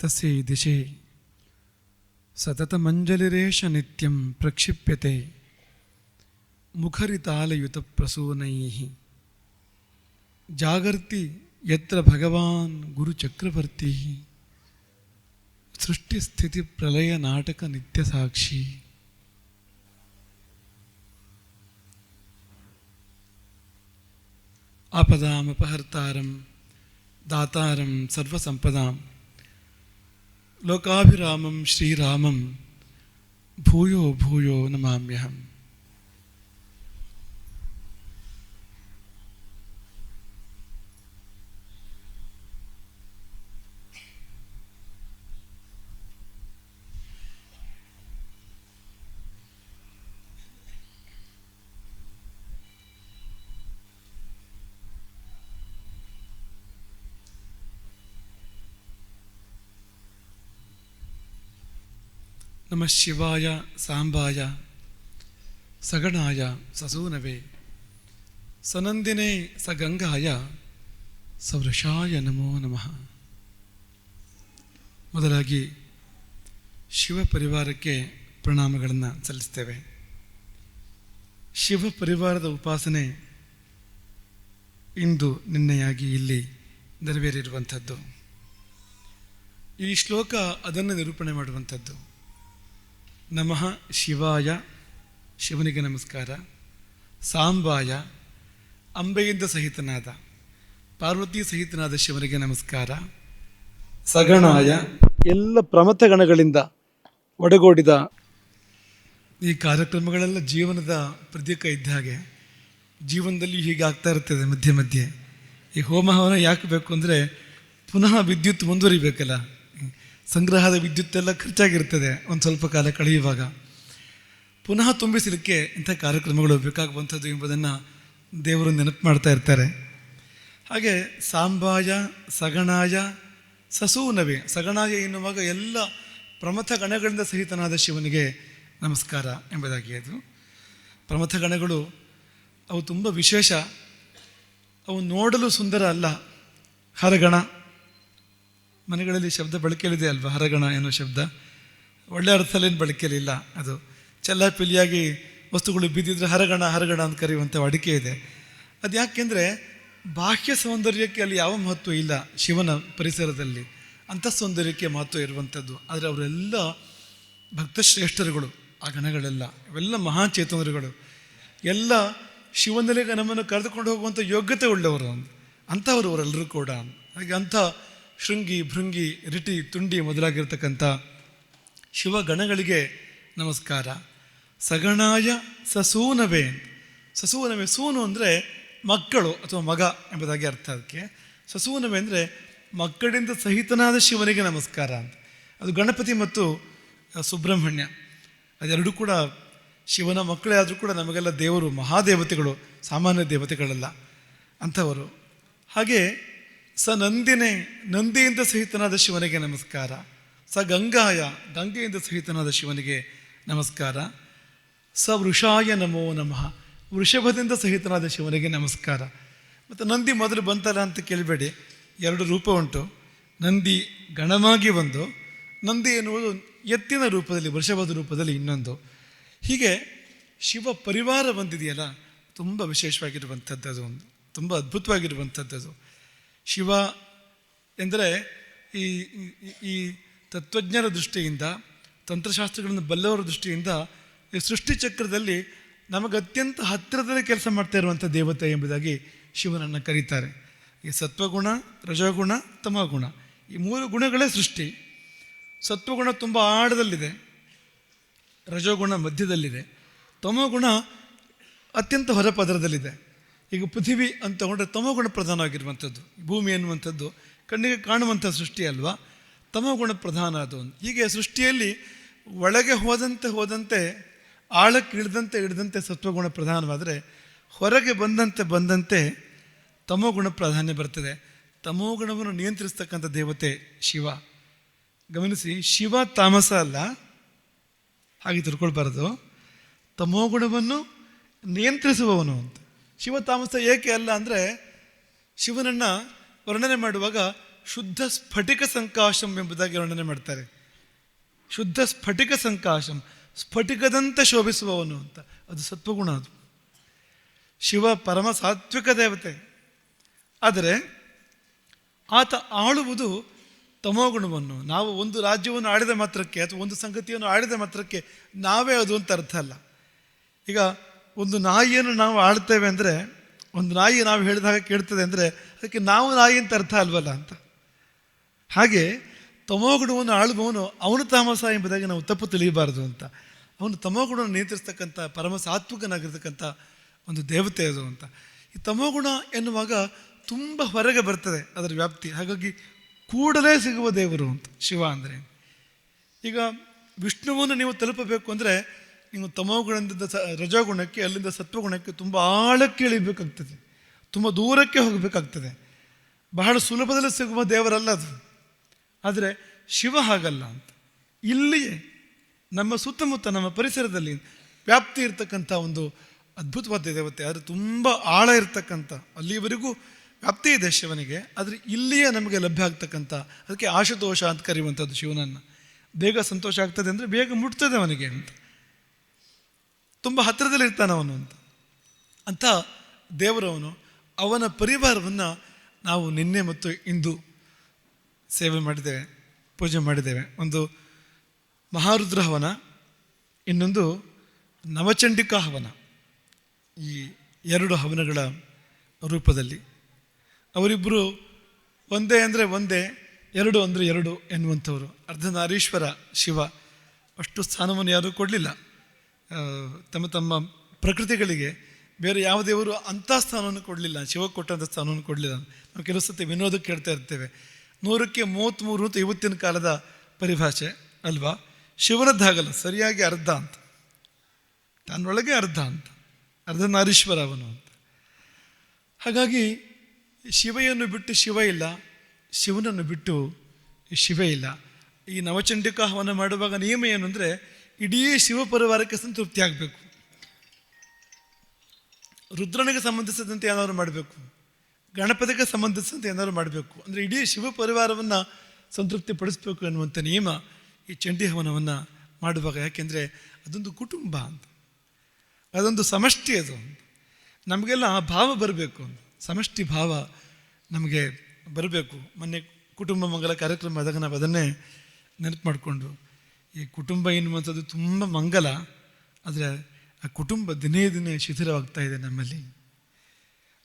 తస్య దిశే. సతతమంజలిరేష నిత్యం ప్రక్షిప్యతే. ముఖరితాలయుత ప్రసూనై జాగర్తి ఎత్ర భగవాన్ గురు చక్రవర్తి. సృష్టి స్థితి ప్రళయ నాటక నిత్య సాక్షి ఆపదామపహర్తారం దాతారం సర్వసంపదాం. लोकाभिरामं श्रीरामं भूयो भूयो नमाम्यहम् ನಮಃ ಶಿವಾಯ ಸಾಂಬಾಯ ಸಗಣಾಯ ಸಸೂನವೇ ಸನಂದಿನೇ ಸಗಂಗಾಯ ಸವೃಷಾಯ ನಮೋ ನಮಃ ಮೊದಲಾಗಿ ಶಿವ ಪರಿವಾರಕ್ಕೆ ಪ್ರಣಾಮಗಳನ್ನು ಸಲ್ಲಿಸ್ತೇವೆ. ಶಿವ ಪರಿವಾರದ ಉಪಾಸನೆ ಇಂದು ನಿನ್ನೆಯಾಗಿ ಇಲ್ಲಿ ನೆರವೇರಿರುವಂಥದ್ದು. ಈ ಶ್ಲೋಕ ಅದನ್ನು ನಿರೂಪಣೆ ಮಾಡುವಂಥದ್ದು. ನಮಃ ಶಿವಾಯ. ಶಿವನಿಗೆ ನಮಸ್ಕಾರ. ಸಾಂಬಾಯ. ಅಂಬೆಯಿಂದ ಸಹಿತನಾದ. ಪಾರ್ವತಿ ಸಹಿತನಾದ ಶಿವನಿಗೆ ನಮಸ್ಕಾರ. ಸಗಣಾಯ. ಎಲ್ಲ ಪ್ರಮಥ ಗಣಗಳಿಂದ ಒಡಗೂಡಿದ ಈ ಕಾರ್ಯಕ್ರಮಗಳೆಲ್ಲ ಜೀವನದ ಪ್ರತೀಕ ಇದ್ದ ಹಾಗೆ ಜೀವನದಲ್ಲಿ ಹೀಗೆ ಆಗ್ತಾ ಇರ್ತದೆ ಮಧ್ಯೆ ಮಧ್ಯೆ. ಈ ಹೋಮ ಹವನ ಯಾಕೆ ಬೇಕು ಅಂದರೆ ಪುನಃ ವಿದ್ಯುತ್ ಮುಂದುವರಿಬೇಕಲ್ಲ. ಸಂಗ್ರಹದ ವಿದ್ಯುತ್ ಎಲ್ಲ ಖರ್ಚಾಗಿರ್ತದೆ ಒಂದು ಸ್ವಲ್ಪ ಕಾಲ ಕಳೆಯುವಾಗ. ಪುನಃ ತುಂಬಿಸಲಿಕ್ಕೆ ಇಂಥ ಕಾರ್ಯಕ್ರಮಗಳು ಬೇಕಾಗುವಂಥದ್ದು ಎಂಬುದನ್ನು ದೇವರು ನೆನಪು ಮಾಡ್ತಾ ಇರ್ತಾರೆ. ಹಾಗೆ ಸಾಂಬಾಯ, ಸಗಣಾಯ, ಸಸೂನವೇ, ಸಗಣಾಯ ಎನ್ನುವಾಗ ಎಲ್ಲ ಪ್ರಮಥ ಗಣಗಳಿಂದ ಸಹಿತನಾದ ಶಿವನಿಗೆ ನಮಸ್ಕಾರ ಎಂಬುದಾಗಿ ಅದು. ಪ್ರಮಥ ಗಣಗಳು ಅವು ತುಂಬ ವಿಶೇಷ. ಅವು ನೋಡಲು ಸುಂದರ ಅಲ್ಲ. ಹರಗಣ ಮನೆಗಳಲ್ಲಿ ಶಬ್ದ ಬಳಕೆಯಲ್ಲಿದೆ ಅಲ್ವಾ? ಹರಗಣ ಎನ್ನುವ ಶಬ್ದ. ಒಳ್ಳೆ ಅರ್ಥಲೇನು ಬಳಕೆಯಲ್ಲಿಲ್ಲ ಅದು. ಚೆಲ್ಲಾಪಿಲಿಯಾಗಿ ವಸ್ತುಗಳು ಬಿದ್ದಿದ್ರೆ ಹರಗಣ ಹರಗಣ ಅಂತ ಕರೆಯುವಂಥ ಅಡಿಕೆ ಇದೆ. ಅದು ಯಾಕೆಂದರೆ ಬಾಹ್ಯ ಸೌಂದರ್ಯಕ್ಕೆ ಅಲ್ಲಿ ಯಾವ ಮಹತ್ವ ಇಲ್ಲ ಶಿವನ ಪರಿಸರದಲ್ಲಿ. ಅಂಥ ಸೌಂದರ್ಯಕ್ಕೆ ಮಹತ್ವ ಇರುವಂಥದ್ದು. ಆದರೆ ಅವರೆಲ್ಲ ಭಕ್ತಶ್ರೇಷ್ಠರುಗಳು, ಆ ಗಣಗಳೆಲ್ಲ. ಇವೆಲ್ಲ ಮಹಾಚೇತನರುಗಳು ಎಲ್ಲ ಶಿವನಲ್ಲಿಗೆ ನಮ್ಮನ್ನು ಕರೆದುಕೊಂಡು ಹೋಗುವಂಥ ಯೋಗ್ಯತೆ ಉಳ್ಳವರು. ಅಂಥವರು ಅವರೆಲ್ಲರೂ ಕೂಡ. ಹಾಗೆ ಅಂಥ ಶೃಂಗಿ, ಭೃಂಗಿ, ರಿಟಿ, ತುಂಡಿ ಮೊದಲಾಗಿರ್ತಕ್ಕಂಥ ಶಿವಗಣಗಳಿಗೆ ನಮಸ್ಕಾರ. ಸಗಣಾಯ ಸಸೂನವೇ. ಸಸೂನವೇ, ಸೂನು ಅಂದರೆ ಮಕ್ಕಳು ಅಥವಾ ಮಗ ಎಂಬುದಾಗಿ ಅರ್ಥ ಅದಕ್ಕೆ. ಸಸೂನವೆ ಅಂದರೆ ಮಕ್ಕಳಿಂದ ಸಹಿತನಾದ ಶಿವನಿಗೆ ನಮಸ್ಕಾರ ಅಂತ. ಅದು ಗಣಪತಿ ಮತ್ತು ಸುಬ್ರಹ್ಮಣ್ಯ. ಅದೆರಡೂ ಕೂಡ ಶಿವನ ಮಕ್ಕಳೇ ಆದರೂ ಕೂಡ ನಮಗೆಲ್ಲ ದೇವರು, ಮಹಾದೇವತೆಗಳು, ಸಾಮಾನ್ಯ ದೇವತೆಗಳಲ್ಲ, ಅಂಥವರು. ಹಾಗೆ ಸ ನಂದಿನೇ, ನಂದಿಯಿಂದ ಸಹಿತನಾದ ಶಿವನಿಗೆ ನಮಸ್ಕಾರ. ಸ ಗಂಗಾಯ, ಗಂಗೆಯಿಂದ ಸಹಿತನಾದ ಶಿವನಿಗೆ ನಮಸ್ಕಾರ. ಸ ವೃಷಾಯ ನಮೋ ನಮಃ, ವೃಷಭದಿಂದ ಸಹಿತನಾದ ಶಿವನಿಗೆ ನಮಸ್ಕಾರ. ಮತ್ತು ನಂದಿ ಮೊದಲು ಬಂತಲ್ಲ ಅಂತ ಕೇಳಬೇಡಿ, ಎರಡು ರೂಪ ಉಂಟು. ನಂದಿ ಗಣವಾಗಿ ಒಂದು, ನಂದಿ ಎನ್ನುವುದು ಎತ್ತಿನ ರೂಪದಲ್ಲಿ, ವೃಷಭದ ರೂಪದಲ್ಲಿ ಇನ್ನೊಂದು. ಹೀಗೆ ಶಿವ ಪರಿವಾರ ಬಂದಿದೆಯಲ್ಲ, ತುಂಬ ವಿಶೇಷವಾಗಿರುವಂಥದ್ದು ಅದು ಒಂದು, ತುಂಬ ಅದ್ಭುತವಾಗಿರುವಂಥದ್ದು ಶಿವ ಎಂದರೆ ಈ, ಈ- ತತ್ವಜ್ಞರ ದೃಷ್ಟಿಯಿಂದ, ತಂತ್ರಶಾಸ್ತ್ರಗಳನ್ನು ಬಲ್ಲವರ ದೃಷ್ಟಿಯಿಂದ ಈ ಸೃಷ್ಟಿ ಚಕ್ರದಲ್ಲಿ ನಮಗೆ ಅತ್ಯಂತ ಹತ್ತಿರದಲ್ಲಿ ಕೆಲಸ ಮಾಡ್ತಾ ಇರುವಂಥ ದೇವತೆ ಎಂಬುದಾಗಿ ಶಿವನನ್ನು ಕರೀತಾರೆ. ಈ ಸತ್ವಗುಣ, ರಜಗುಣ, ತಮಗುಣ, ಈ ಮೂರು ಗುಣಗಳೇ ಸೃಷ್ಟಿ. ಸತ್ವಗುಣ ತುಂಬ ಆಳದಲ್ಲಿದೆ, ರಜೋಗುಣ ಮಧ್ಯದಲ್ಲಿದೆ, ತಮೋಗುಣ ಅತ್ಯಂತ ಹೊರಪದರದಲ್ಲಿದೆ. ಈಗ ಪೃಥಿವಿ ಅಂತ ತಗೊಂಡ್ರೆ ತಮೋಗುಣ ಪ್ರಧಾನವಾಗಿರುವಂಥದ್ದು, ಭೂಮಿ ಅನ್ನುವಂಥದ್ದು ಕಣ್ಣಿಗೆ ಕಾಣುವಂಥ ಸೃಷ್ಟಿ ಅಲ್ವಾ? ತಮೋಗುಣ ಪ್ರಧಾನ ಅದು. ಹೀಗೆ ಸೃಷ್ಟಿಯಲ್ಲಿ ಒಳಗೆ ಹೋದಂತೆ ಹೋದಂತೆ, ಆಳಕ್ಕೆ ಇಳಿದಂತೆ ಇಳಿದಂತೆ ಸತ್ವಗುಣ ಪ್ರಧಾನವಾದರೆ, ಹೊರಗೆ ಬಂದಂತೆ ಬಂದಂತೆ ತಮೋಗುಣ ಪ್ರಾಧಾನ್ಯ ಬರ್ತದೆ. ತಮೋಗುಣವನ್ನು ನಿಯಂತ್ರಿಸ್ತಕ್ಕಂಥ ದೇವತೆ ಶಿವ. ಗಮನಿಸಿ, ಶಿವ ತಾಮಸ ಅಲ್ಲ. ಹಾಗೆ ತಿಳ್ಕೊಳ್ಬಾರ್ದು. ತಮೋಗುಣವನ್ನು ನಿಯಂತ್ರಿಸುವವನು ಅಂತ. ಶಿವ ತಾಮಸ ಏಕೆ ಅಲ್ಲ ಅಂದರೆ ಶಿವನನ್ನು ವರ್ಣನೆ ಮಾಡುವಾಗ ಶುದ್ಧ ಸ್ಫಟಿಕ ಸಂಕಾಶಂ ಎಂಬುದಾಗಿ ವರ್ಣನೆ ಮಾಡ್ತಾರೆ. ಶುದ್ಧ ಸ್ಫಟಿಕ ಸಂಕಾಶಂ, ಸ್ಫಟಿಕದಂತೆ ಶೋಭಿಸುವವನು ಅಂತ. ಅದು ಸತ್ವಗುಣ ಅದು. ಶಿವ ಪರಮ ಸಾತ್ವಿಕ ದೇವತೆ. ಆದರೆ ಆತ ಆಳುವುದು ತಮೋಗುಣವನ್ನು. ನಾವು ಒಂದು ರಾಜ್ಯವನ್ನು ಆಳಿದ ಮಾತ್ರಕ್ಕೆ ಅಥವಾ ಒಂದು ಸಂಗತಿಯನ್ನು ಆಡಿದ ಮಾತ್ರಕ್ಕೆ ನಾವೇ ಅದು ಅಂತ ಅರ್ಥ ಅಲ್ಲ. ಈಗ ಒಂದು ನಾಯಿಯನ್ನು ನಾವು ಆಡ್ತೇವೆ ಅಂದರೆ, ಒಂದು ನಾಯಿ ನಾವು ಹೇಳಿದಾಗ ಕೇಳ್ತದೆ ಅಂದರೆ, ಅದಕ್ಕೆ ನಾವು ನಾಯಿ ಅಂತ ಅರ್ಥ ಅಲ್ವಲ್ಲ ಅಂತ. ಹಾಗೆ ತಮೋಗುಣವನ್ನು ಆಳುವವನು ಅವನು ತಾಮಸ ಎಂಬುದಾಗಿ ನಾವು ತಪ್ಪು ತಿಳಿಯಬಾರದು ಅಂತ. ಅವನು ತಮೋಗುಣವನ್ನು ನಿಯಂತ್ರಿಸ್ತಕ್ಕಂಥ ಪರಮ ಸಾತ್ವಿಕನಾಗಿರ್ತಕ್ಕಂಥ ಒಂದು ದೇವತೆ ಅದು ಅಂತ. ಈ ತಮೋಗುಣ ಎನ್ನುವಾಗ ತುಂಬ ಹೊರಗೆ ಬರ್ತದೆ ಅದರ ವ್ಯಾಪ್ತಿ. ಹಾಗಾಗಿ ಕೂಡಲೇ ಸಿಗುವ ದೇವರು ಅಂತ ಶಿವ ಅಂದರೆ. ಈಗ ವಿಷ್ಣುವನ್ನು ನೀವು ತಲುಪಬೇಕು ಅಂದರೆ ನೀವು ತಮೋಗುಣದಿಂದ ಸ, ರಜೋಗುಣಕ್ಕೆ ಅಲ್ಲಿಂದ ಸತ್ವಗುಣಕ್ಕೆ ತುಂಬ ಆಳಕ್ಕೆ ಇಳಿಬೇಕಾಗ್ತದೆ. ತುಂಬ ದೂರಕ್ಕೆ ಹೋಗಬೇಕಾಗ್ತದೆ. ಬಹಳ ಸುಲಭದಲ್ಲಿ ಸಿಗುವ ದೇವರಲ್ಲ ಅದು. ಆದರೆ ಶಿವ ಹಾಗಲ್ಲ ಅಂತ. ಇಲ್ಲಿಯೇ ನಮ್ಮ ಸುತ್ತಮುತ್ತ ನಮ್ಮ ಪರಿಸರದಲ್ಲಿ ವ್ಯಾಪ್ತಿ ಇರತಕ್ಕಂಥ ಒಂದು ಅದ್ಭುತವಾದ ದೇವತೆ, ಆದರೆ ತುಂಬ ಆಳ ಇರತಕ್ಕಂಥ, ಅಲ್ಲಿವರೆಗೂ ವ್ಯಾಪ್ತಿ ಇದೆ ಶಿವನಿಗೆ, ಆದರೆ ಇಲ್ಲಿಯೇ ನಮಗೆ ಲಭ್ಯ ಆಗ್ತಕ್ಕಂಥ, ಅದಕ್ಕೆ ಆಶುತೋಷ ಅಂತ ಕರೆಯುವಂಥದ್ದು ಶಿವನನ್ನು. ಬೇಗ ಸಂತೋಷ ಆಗ್ತದೆ ಅಂದರೆ ಬೇಗ ಮುಟ್ತದೆ ಅವನಿಗೆ ಅಂತ. ತುಂಬ ಹತ್ತಿರದಲ್ಲಿ ಇರ್ತಾನೆ ಅವನು ಅಂತ. ಅಂಥ ದೇವರವನು ಅವನ ಪರಿವಾರವನ್ನು ನಾವು ನಿನ್ನೆ ಮತ್ತು ಇಂದು ಸೇವೆ ಮಾಡಿದ್ದೇವೆ, ಪೂಜೆ ಮಾಡಿದ್ದೇವೆ. ಒಂದು ಮಹಾರುದ್ರ ಹವನ, ಇನ್ನೊಂದು ನವಚಂಡಿಕಾ ಹವನ. ಈ ಎರಡು ಹವನಗಳ ರೂಪದಲ್ಲಿ. ಅವರಿಬ್ಬರು ಒಂದೇ ಅಂದರೆ ಒಂದೇ, ಎರಡು ಅಂದರೆ ಎರಡು ಎನ್ನುವಂಥವರು. ಅರ್ಧನಾರೀಶ್ವರ ಶಿವ ಅಷ್ಟು ಸ್ಥಾನವನ್ನು ಯಾರೂ ಕೊಡಲಿಲ್ಲ. ತಮ್ಮ ತಮ್ಮ ಪ್ರಕೃತಿಗಳಿಗೆ ಬೇರೆ ಯಾವ ದೇವರು ಅಂಥ ಸ್ಥಾನವನ್ನು ಕೊಡಲಿಲ್ಲ ಶಿವ ಕೊಟ್ಟಂಥ ಸ್ಥಾನವನ್ನು ಕೊಡಲಿಲ್ಲ. ನಾವು ಕೆಲವು ಸತಿ ವಿನೋದಕ್ಕೆ ಕೇಳ್ತಾ ಇರ್ತೇವೆ. ನೂರಕ್ಕೆ ಮೂವತ್ತ್ಮೂರು ಅಂತ ಇವತ್ತಿನ ಕಾಲದ ಪರಿಭಾಷೆ ಅಲ್ವಾ? ಶಿವನದ್ದಾಗಲ್ಲ, ಸರಿಯಾಗಿ ಅರ್ಧ ಅಂತ. ತನ್ನೊಳಗೆ ಅರ್ಧ ಅಂತ. ಅರ್ಧನಾರೀಶ್ವರ ಅವನು ಅಂತ. ಹಾಗಾಗಿ ಶಿವೆಯನ್ನು ಬಿಟ್ಟು ಶಿವ ಇಲ್ಲ, ಶಿವನನ್ನು ಬಿಟ್ಟು ಶಿವ ಇಲ್ಲ. ಈ ನವಚಂಡಿಕಾ ಹವನ ಮಾಡುವಾಗ ನಿಯಮ ಏನು ಅಂದರೆ ಇಡೀ ಶಿವ ಪರಿವಾರಕ್ಕೆ ಸಂತೃಪ್ತಿ ಆಗಬೇಕು. ರುದ್ರನಿಗೆ ಸಂಬಂಧಿಸಿದಂತೆ ಏನಾದರೂ ಮಾಡಬೇಕು. ಗಣಪತಿಗೆ ಸಂಬಂಧಿಸಿದಂತೆ ಏನಾದರೂ ಮಾಡಬೇಕು. ಅಂದರೆ ಇಡೀ ಶಿವ ಪರಿವಾರವನ್ನು ಸಂತೃಪ್ತಿ ಪಡಿಸಬೇಕು ಎನ್ನುವಂಥ ನಿಯಮ ಈ ಚಂಡಿ ಹವನವನ್ನು ಮಾಡುವಾಗ. ಯಾಕೆಂದರೆ ಅದೊಂದು ಕುಟುಂಬ ಅಂತ. ಅದೊಂದು ಸಮಷ್ಟಿ ಅದು ನಮಗೆಲ್ಲ ಆ ಭಾವ ಬರಬೇಕು ಸಮಷ್ಟಿ ಭಾವ ನಮಗೆ ಬರಬೇಕು. ಮೊನ್ನೆ ಕುಟುಂಬ ಮಂಗಲ ಕಾರ್ಯಕ್ರಮ ಆದಾಗ ನಾವು ಅದನ್ನೇ ನೆನಪು ಮಾಡಿಕೊಂಡು ಈ ಕುಟುಂಬ ಎನ್ನುವಂಥದ್ದು ತುಂಬ ಮಂಗಲ, ಆದರೆ ಆ ಕುಟುಂಬ ದಿನೇ ದಿನೇ ಶಿಥಿಲವಾಗ್ತಾ ಇದೆ ನಮ್ಮಲ್ಲಿ.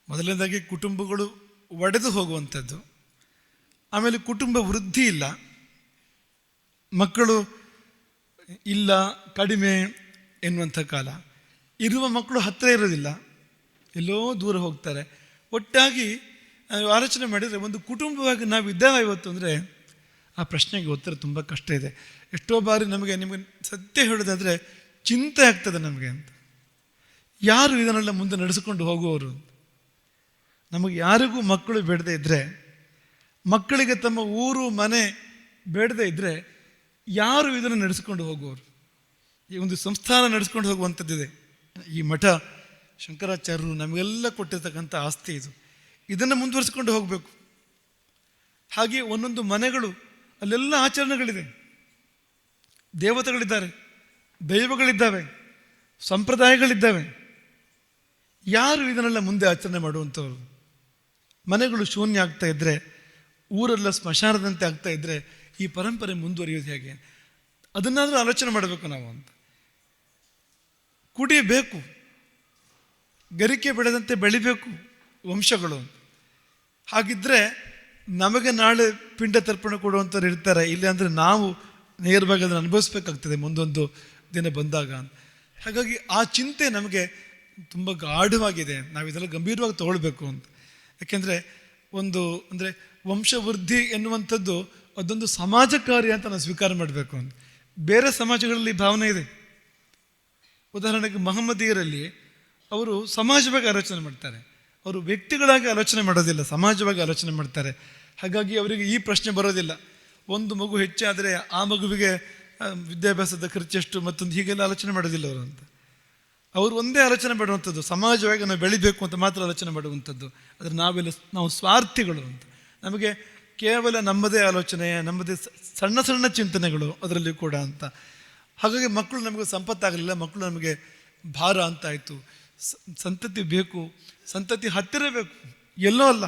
ಮೊದಲನೇದಾಗಿ ಕುಟುಂಬಗಳು ಒಡೆದು ಹೋಗುವಂಥದ್ದು. ಆಮೇಲೆ ಕುಟುಂಬ ವೃದ್ಧಿ ಇಲ್ಲ. ಮಕ್ಕಳು ಇಲ್ಲ, ಕಡಿಮೆ ಎನ್ನುವಂಥ ಕಾಲ. ಇರುವ ಮಕ್ಕಳು ಹತ್ತಿರ ಇರೋದಿಲ್ಲ. ಎಲ್ಲೋ ದೂರ ಹೋಗ್ತಾರೆ. ಒಟ್ಟಾಗಿ ಆಲೋಚನೆ ಮಾಡಿದರೆ ಒಂದು ಕುಟುಂಬವಾಗಿ ನಾವು ಇದ್ದೇವೆ ಇವತ್ತು ಅಂದರೆ ಆ ಪ್ರಶ್ನೆಗೆ ಉತ್ತರ ತುಂಬ ಕಷ್ಟ ಇದೆ. ಎಷ್ಟೋ ಬಾರಿ ನಮಗೆ, ನಿಮಗೆ ಸತ್ಯ ಹೇಳೋದಾದರೆ ಚಿಂತೆ ಆಗ್ತದೆ ನಮಗೆ ಅಂತ. ಯಾರು ಇದನ್ನೆಲ್ಲ ಮುಂದೆ ನಡೆಸಿಕೊಂಡು ಹೋಗುವವರು ನಮಗೆ ಯಾರಿಗೂ ಮಕ್ಕಳು ಬೇಡದೇ ಇದ್ದರೆ ಮಕ್ಕಳಿಗೆ ತಮ್ಮ ಊರು, ಮನೆ ಬೇಡದೇ ಇದ್ದರೆ ಯಾರು ಇದನ್ನು ನಡೆಸಿಕೊಂಡು ಹೋಗುವವರು? ಈ ಒಂದು ಸಂಸ್ಥಾನ ನಡೆಸ್ಕೊಂಡು ಹೋಗುವಂಥದ್ದಿದೆ. ಈ ಮಠ ಶಂಕರಾಚಾರ್ಯರು ನಮಗೆಲ್ಲ ಕೊಟ್ಟಿರ್ತಕ್ಕಂಥ ಆಸ್ತಿ ಇದು. ಇದನ್ನು ಮುಂದುವರಿಸಿಕೊಂಡು ಹೋಗಬೇಕು. ಹಾಗೆ ಒಂದೊಂದು ಮನೆಗಳು, ಅಲ್ಲೆಲ್ಲ ಆಚರಣೆಗಳಿದೆ. ದೇವತೆಗಳಿದ್ದಾರೆ, ದೈವಗಳಿದ್ದಾವೆ, ಸಂಪ್ರದಾಯಗಳಿದ್ದಾವೆ. ಯಾರು ಇದನ್ನೆಲ್ಲ ಮುಂದೆ ಆಚರಣೆ ಮಾಡುವಂಥವ್ರು? ಮನೆಗಳು ಶೂನ್ಯ ಆಗ್ತಾ ಇದ್ದರೆ ಊರೆಲ್ಲ ಸ್ಮಶಾನದಂತೆ ಆಗ್ತಾ ಇದ್ದರೆ ಈ ಪರಂಪರೆ ಮುಂದುವರಿಯೋದು ಹೇಗೆ? ಅದನ್ನಾದರೂ ಆಲೋಚನೆ ಮಾಡಬೇಕು ನಾವು ಅಂತ. ಕುಡಿಯಬೇಕು ಗರಿಕೆ ಬೆಳೆದಂತೆ ಬೆಳಿಬೇಕು ವಂಶಗಳು. ಹಾಗಿದ್ದರೆ ನಮಗೆ ನಾಳೆ ಪಿಂಡ ತರ್ಪಣ ಕೊಡುವಂಥವ್ರು ಇರ್ತಾರೆ. ಇಲ್ಲ ಅಂದರೆ ನಾವು ನೇರವಾಗಿ ಅದನ್ನು ಅನುಭವಿಸ್ಬೇಕಾಗ್ತದೆ ಮುಂದೊಂದು ದಿನ ಬಂದಾಗ. ಹಾಗಾಗಿ ಆ ಚಿಂತೆ ನಮಗೆ ತುಂಬ ಗಾಢವಾಗಿದೆ. ನಾವು ಇದೆಲ್ಲ ಗಂಭೀರವಾಗಿ ತಗೊಳ್ಬೇಕು ಅಂತ. ಯಾಕೆಂದರೆ ಒಂದು, ಅಂದರೆ ವಂಶವೃದ್ಧಿ ಎನ್ನುವಂಥದ್ದು ಅದೊಂದು ಸಮಾಜ ಕಾರ್ಯ ಅಂತ ನಾವು ಸ್ವೀಕಾರ ಮಾಡಬೇಕು ಅಂತ. ಬೇರೆ ಸಮಾಜಗಳಲ್ಲಿ ಭಾವನೆ ಇದೆ. ಉದಾಹರಣೆಗೆ ಮಹಮ್ಮದೀಯರಲ್ಲಿ ಅವರು ಸಮಾಜವಾಗಿ ಆಲೋಚನೆ ಮಾಡ್ತಾರೆ. ಅವರು ವ್ಯಕ್ತಿಗಳಾಗಿ ಆಲೋಚನೆ ಮಾಡೋದಿಲ್ಲ, ಸಮಾಜವಾಗಿ ಆಲೋಚನೆ ಮಾಡ್ತಾರೆ. ಹಾಗಾಗಿ ಅವರಿಗೆ ಈ ಪ್ರಶ್ನೆ ಬರೋದಿಲ್ಲ. ಒಂದು ಮಗು ಹೆಚ್ಚಾದರೆ ಆ ಮಗುವಿಗೆ ವಿದ್ಯಾಭ್ಯಾಸದ ಖರ್ಚೆಷ್ಟು ಮತ್ತೊಂದು ಹೀಗೆಲ್ಲ ಆಲೋಚನೆ ಮಾಡೋದಿಲ್ಲ ಅವರು ಅಂತ. ಅವರು ಒಂದೇ ಆಲೋಚನೆ ಮಾಡುವಂಥದ್ದು, ಸಮಾಜವಾಗಿ ನಾವು ಬೆಳಿಬೇಕು ಅಂತ ಮಾತ್ರ ಆಲೋಚನೆ ಮಾಡುವಂಥದ್ದು. ಆದರೆ ನಾವೆಲ್ಲ ನಾವು ಸ್ವಾರ್ಥಿಗಳು ಅಂತ. ನಮಗೆ ಕೇವಲ ನಮ್ಮದೇ ಆಲೋಚನೆ, ನಮ್ಮದೇ ಸಣ್ಣ ಸಣ್ಣ ಚಿಂತನೆಗಳು ಅದರಲ್ಲಿ ಕೂಡ ಅಂತ. ಹಾಗಾಗಿ ಮಕ್ಕಳು ನಮಗೆ ಸಂಪತ್ತಾಗಲಿಲ್ಲ, ಮಕ್ಕಳು ನಮಗೆ ಭಾರ ಅಂತ ಆಯಿತು. ಸಂತತಿ ಬೇಕು, ಸಂತತಿ ಹತ್ತಿರ ಬೇಕು. ಎಲ್ಲೋ ಅಲ್ಲ,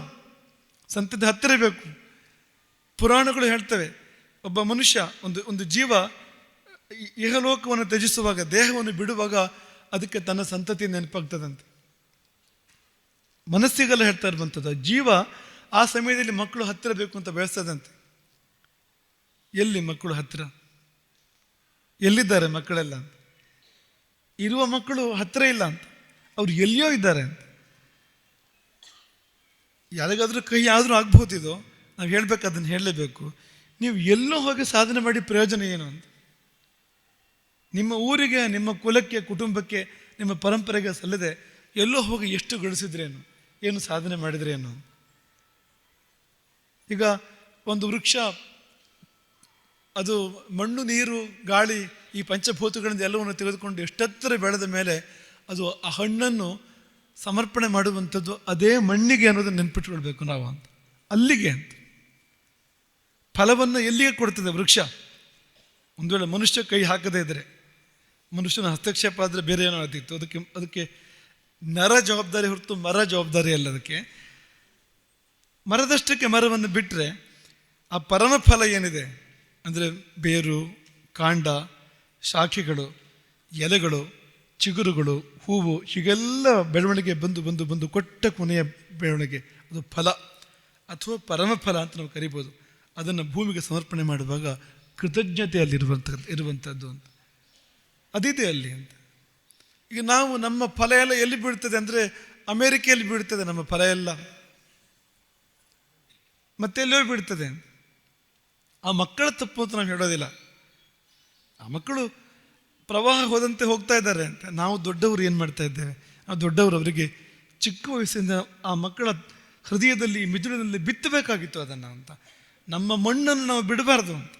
ಸಂತತಿ ಹತ್ತಿರ ಬೇಕು. ಪುರಾಣಗಳು ಹೇಳ್ತವೆ, ಒಬ್ಬ ಮನುಷ್ಯ ಒಂದು ಒಂದು ಜೀವ ಇಹಲೋಕವನ್ನು ತ್ಯಜಿಸುವಾಗ, ದೇಹವನ್ನು ಬಿಡುವಾಗ ಅದಕ್ಕೆ ತನ್ನ ಸಂತತಿ ನೆನಪಾಗ್ತದಂತೆ. ಮನಸ್ಸಿಗೆಲ್ಲ ಹೇಳ್ತಾ ಇರುವಂಥದ್ದು ಜೀವ ಆ ಸಮಯದಲ್ಲಿ ಮಕ್ಕಳು ಹತ್ತಿರ ಬೇಕು ಅಂತ ಬಯಸ್ತದಂತೆ. ಎಲ್ಲಿ ಮಕ್ಕಳು ಹತ್ತಿರ? ಎಲ್ಲಿದ್ದಾರೆ ಮಕ್ಕಳೆಲ್ಲ? ಅಂತ ಇರುವ ಮಕ್ಕಳು ಹತ್ತಿರ ಇಲ್ಲ ಅಂತ. ಅವ್ರು ಎಲ್ಲಿಯೋ ಇದ್ದಾರೆ ಅಂತ. ಯಾರಿಗಾದ್ರೂ ಕೈ ಆದರೂ ಆಗ್ಬೋದು ಇದು ನಾವು ಹೇಳಬೇಕು, ಅದನ್ನು ಹೇಳಲೇಬೇಕು. ನೀವು ಎಲ್ಲೋ ಹೋಗಿ ಸಾಧನೆ ಮಾಡಿ ಪ್ರಯೋಜನ ಏನು ಅಂತ? ನಿಮ್ಮ ಊರಿಗೆ, ನಿಮ್ಮ ಕುಲಕ್ಕೆ, ಕುಟುಂಬಕ್ಕೆ, ನಿಮ್ಮ ಪರಂಪರೆಗೆ ಸಲ್ಲದೆ ಎಲ್ಲೋ ಹೋಗಿ ಎಷ್ಟು ಗಳಿಸಿದ್ರೇನು? ಏನು ಸಾಧನೆ ಮಾಡಿದ್ರೇನು? ಈಗ ಒಂದು ವೃಕ್ಷ, ಅದು ಮಣ್ಣು, ನೀರು, ಗಾಳಿ, ಈ ಪಂಚಭೂತಗಳಿಂದ ಎಲ್ಲವನ್ನು ತೆಗೆದುಕೊಂಡು ಎಷ್ಟೆತ್ತರ ಬೆಳೆದ ಮೇಲೆ ಅದು ಆ ಹಣ್ಣನ್ನು ಸಮರ್ಪಣೆ ಮಾಡುವಂಥದ್ದು ಅದೇ ಮಣ್ಣಿಗೆ ಅನ್ನೋದನ್ನು ನೆನ್ಪಿಟ್ಕೊಳ್ಬೇಕು ನಾವು ಅಂತ. ಅಲ್ಲಿಗೆ ಅಂತ. ಫಲವನ್ನು ಎಲ್ಲಿಗೆ ಕೊಡ್ತದೆ ವೃಕ್ಷ? ಒಂದು ವೇಳೆ ಮನುಷ್ಯ ಕೈ ಹಾಕದೇ ಇದ್ದರೆ ಮನುಷ್ಯನ ಹಸ್ತಕ್ಷೇಪ ಆದರೆ ಬೇರೆ ಏನೋ ಆಗ್ತಿತ್ತು. ಅದಕ್ಕೆ ಅದಕ್ಕೆ ನರ ಜವಾಬ್ದಾರಿ ಹೊರತು ಮರ ಜವಾಬ್ದಾರಿ ಅಲ್ಲ ಅದಕ್ಕೆ. ಮರದಷ್ಟಕ್ಕೆ ಮರವನ್ನು ಬಿಟ್ಟರೆ ಆ ಪರಮ ಫಲ ಏನಿದೆ? ಅಂದರೆ ಬೇರು, ಕಾಂಡ, ಶಾಖೆಗಳು, ಎಲೆಗಳು, ಚಿಗುರುಗಳು, ಹೂವು, ಹೀಗೆಲ್ಲ ಬೆಳವಣಿಗೆ ಬಂದು ಬಂದು ಬಂದು ಕೊಟ್ಟ ಕೊನೆಯ ಬೆಳವಣಿಗೆ. ಅದು ಫಲ. ಅಥವಾ ಪರಮ ಫಲ ಅಂತ ನಾವು ಕರಿಬೋದು. ಅದನ್ನು ಭೂಮಿಗೆ ಸಮರ್ಪಣೆ ಮಾಡುವಾಗ ಕೃತಜ್ಞತೆ ಅಲ್ಲಿರುವಂಥ ಇರುವಂಥದ್ದು ಅಂತ. ಅದಿದೆ ಅಲ್ಲಿ ಅಂತ. ಈಗ ನಾವು ನಮ್ಮ ಫಲ ಎಲ್ಲ ಎಲ್ಲಿ ಬೀಳ್ತದೆ ಅಂದರೆ ಅಮೇರಿಕೆಯಲ್ಲಿ ಬೀಳ್ತದೆ ನಮ್ಮ ಫಲ ಎಲ್ಲ. ಮತ್ತೆ ಎಲ್ಲೋ ಬೀಳ್ತದೆ ಆ ಮಕ್ಕಳ ತಪ್ಪು ಅಂತ ನಾವು ಹೇಳೋದಿಲ್ಲ. ಆ ಮಕ್ಕಳು ಪ್ರವಾಹ ಹೋದಂತೆ ಹೋಗ್ತಾ ಇದ್ದಾರೆ ಅಂತ. ನಾವು ದೊಡ್ಡವರು ಏನು ಮಾಡ್ತಾ ಇದ್ದೇವೆ? ನಾವು ದೊಡ್ಡವರು ಅವರಿಗೆ ಚಿಕ್ಕ ವಯಸ್ಸಿಂದ ಆ ಮಕ್ಕಳ ಹೃದಯದಲ್ಲಿ, ಮಿದುಳಿನಲ್ಲಿ ಬಿತ್ತಬೇಕಾಗಿತ್ತು ಅದನ್ನು ಅಂತ. ನಮ್ಮ ಮಣ್ಣನ್ನು ನಾವು ಬಿಡಬಾರ್ದು.